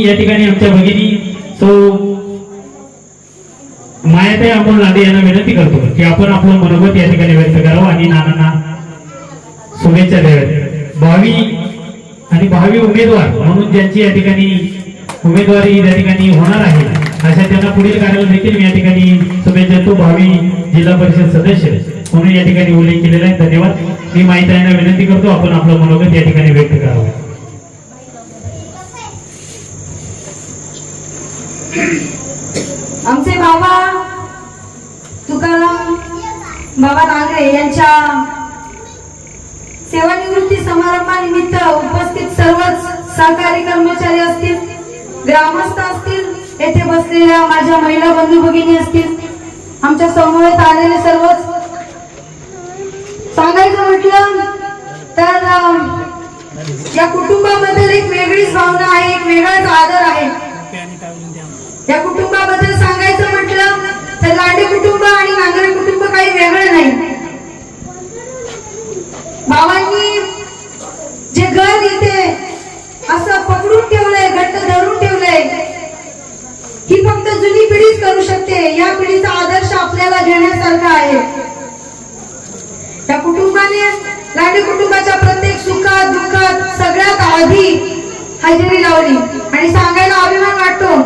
या ठिकाणी आमच्या भगिनी सो मायाताई आपण लांडे यांना विनंती करतो की आपण आपलं मनोगत या ठिकाणी व्यक्त करावं आणि नानांना शुभेच्छा द्याव्यात. भावी आणि भावी उमेदवार म्हणून ज्यांची या ठिकाणी उमेदवारी या ठिकाणी होणार आहे अशा त्यांना पुढील कार्याला देखील मी या ठिकाणी शुभेच्छा देतो. भावी जिल्हा परिषद सदस्य म्हणून या ठिकाणी उल्लेख केलेला आहे. धन्यवाद. मी माहिती यांना विनंती करतो आपण आपलं मनोगत या ठिकाणी व्यक्त करावं. आमचे बाबा तुकाराम बाबा नांगरे यांच्या सेवानिवृत्ती समारंभानिमित्त उपस्थित सर्वच सहकारी कर्मचारी असतील ग्रामस्थ असतील येथे बसलेल्या माझ्या महिला बंधू भगिनी असतील आमच्या समवेत आलेले सर्वच. सांगायचं म्हटलं तर या कुटुंबाबद्दल एक वेगळीच भावना आहे एक वेगळाच आदर आहे. या कुटुंबाबद्दल सांगायचं म्हटलं तर लांडे कुटुंब आणि नांगरे कुटुंब काही वेगळं नाही. बाबांनी जे घर इथे असं पकडून ठेवलंय घट्ट धरून ठेवलंय ही फक्त जुनी पिढीच करू शकते. या पिढीचा आदर्श आपल्याला घेण्यासारखा आहे. त्या कुटुंबाने लांडे कुटुंबाच्या प्रत्येक सुखात दुःखात सगळ्यात आधी हजेरी लावली. आणि सांगायला अभिमान वाटतो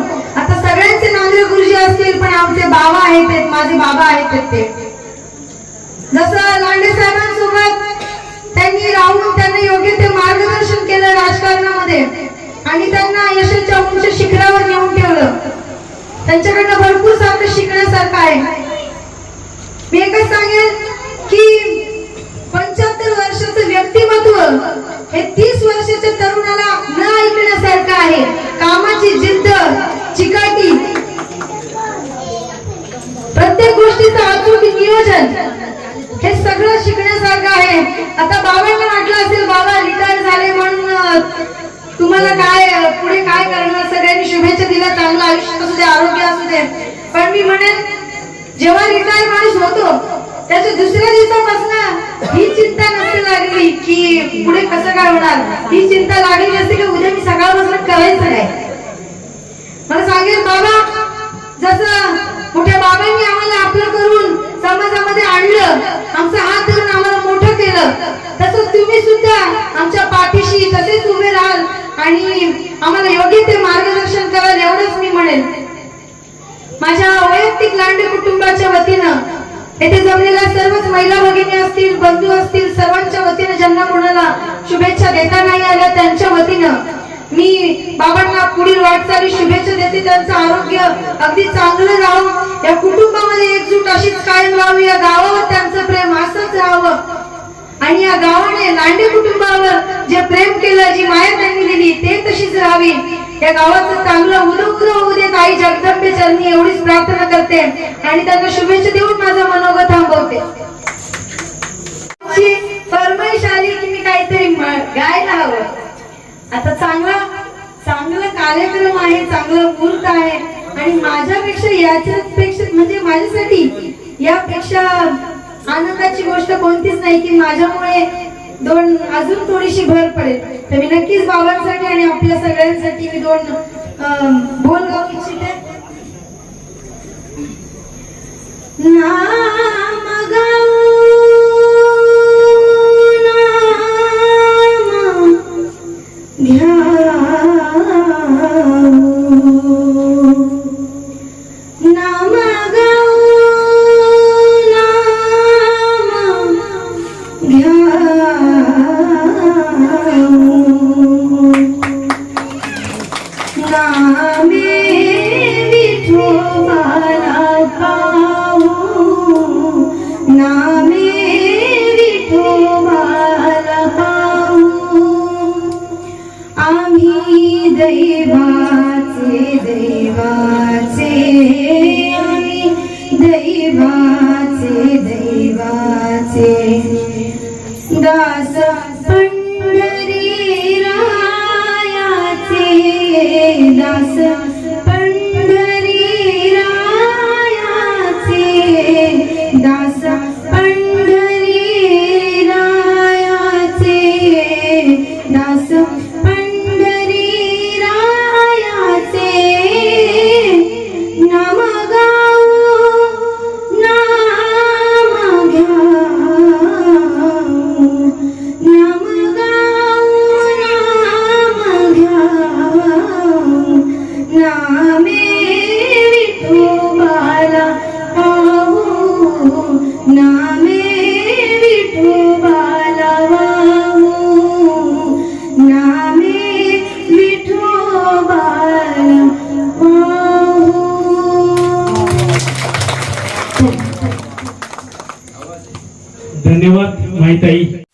सगळ्यांचे नांदरे गुरुजी असतील पण आमचे बाबा आहेत माझे बाबा आहेत ते. जसं लांडे साहेबांसोबत त्यांनी राहून त्यांना योग्य ते मार्गदर्शन केलं राजकारणामध्ये आणि त्यांना यशाच्या उंच शिखरावर नेऊन ठेवलं. त्यांच्याकडनं भरपूर सारखं शिकण्यासारखं आहे. मी एकच सांगेन की पंच्याहत्तर वर्षाचं व्यक्तिमत्व हे नियोजन हे सगळं शिकण्यासारखं आहे. आता बाबांना वाटलं असेल बाबा रिटायर झाले म्हणून तुम्हाला काय पुढे काय करणार? सगळ्यांनी शुभेच्छा दिल्या. चांगलं आयुष्य असू दे आरोग्य असू दे. पण मी म्हणेन जेव्हा रिटायर माणूस होतो त्याच्या दुसऱ्या दिवसापासून ही चिंता नसते लागली की पुढे कसं काय होणार? ही चिंता लागली असते की उद्या मी सकाळपासून करायचं काय? मला सांगेल बाबा जसं पाठीशी तसेच उभे राहाल आणि आम्हाला योग्य ते मार्गदर्शन कराल एवढंच मी म्हणेन. माझ्या वैयक्तिक लांडे कुटुंबाच्या वतीनं येथे जमलेल्या सर्वच महिला भगिनी असतील बंधू असतील सर्वांच्या वतीनं ज्यांना कोणाला शुभेच्छा देता नाही आल्या त्यांच्या वतीनं मी बाबांना पुढील वाटचाली शुभेच्छा देते. त्यांचं आरोग्य अगदी चांगलं राहावं. या कुटुंबामध्ये एकजूट अशीच कायम राहावी. या गावावर त्यांचं प्रेम असंच राहावं. आणि या गावाने लांडे कुटुंबावर जे प्रेम केलं जी माया त्यांनी दिली ते तशीच राहावी. या गावाचं चांगलं उदो होऊ देत आई जगदंबे चरणी एवढीच प्रार्थना करते. आणि त्यांना शुभेच्छा देऊन माझा मनोगत थांबवते. फरमाईश आली की मी काहीतरी गायला हवं. आता चांगला चांगला कार्यक्रम आहे चांगलं मुहूर्त आहे. आणि माझ्यापेक्षा याच्यापेक्षा म्हणजे माझ्यासाठी यापेक्षा आनंदाची गोष्ट कोणतीच नाही की माझ्यामुळे दोन अजून थोडीशी भर पडेल. तर मी नक्कीच बाबांसाठी आणि आपल्या सगळ्यांसाठी मी दोन अं, बोल गाऊ इच्छिते. नाम गाऊ आम्ही दैवाचे दैवाचे आम्ही दैवाचे दैवाचे. दास पंढरी रायाचे दास धन्यवाद माहिती